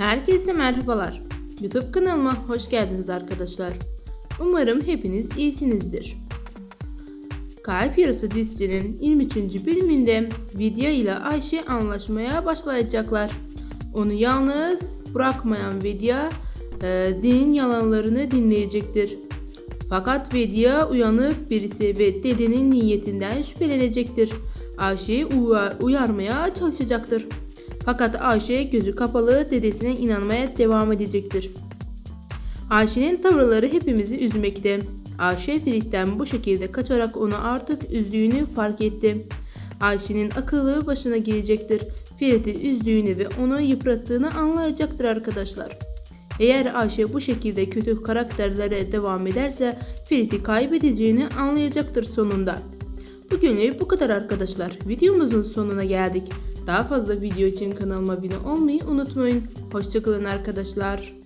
Herkese merhabalar. YouTube kanalıma hoş geldiniz arkadaşlar. Umarım hepiniz iyisinizdir. Kalp Yarısı dizisinin 23. bölümünde Vidya ile Ayşe anlaşmaya başlayacaklar. Onu yalnız bırakmayan Vidya e, dinin yalanlarını dinleyecektir. Fakat Vedya uyanık birisi ve dedenin niyetinden şüphelenecektir. Ayşe'yi uyar- uyarmaya çalışacaktır. Fakat Ayşe gözü kapalı dedesine inanmaya devam edecektir. Ayşe'nin tavırları hepimizi üzmekte. Ayşe Ferit'ten bu şekilde kaçarak onu artık üzdüğünü fark etti. Ayşe'nin akıllı başına gelecektir. Ferit'i üzdüğünü ve onu yıprattığını anlayacaktır arkadaşlar. Eğer Ayşe bu şekilde kötü karakterlere devam ederse Ferit'i kaybedeceğini anlayacaktır sonunda. Bugünlük bu kadar arkadaşlar. Videomuzun sonuna geldik. Daha fazla video için kanalıma abone olmayı unutmayın. Hoşçakalın arkadaşlar.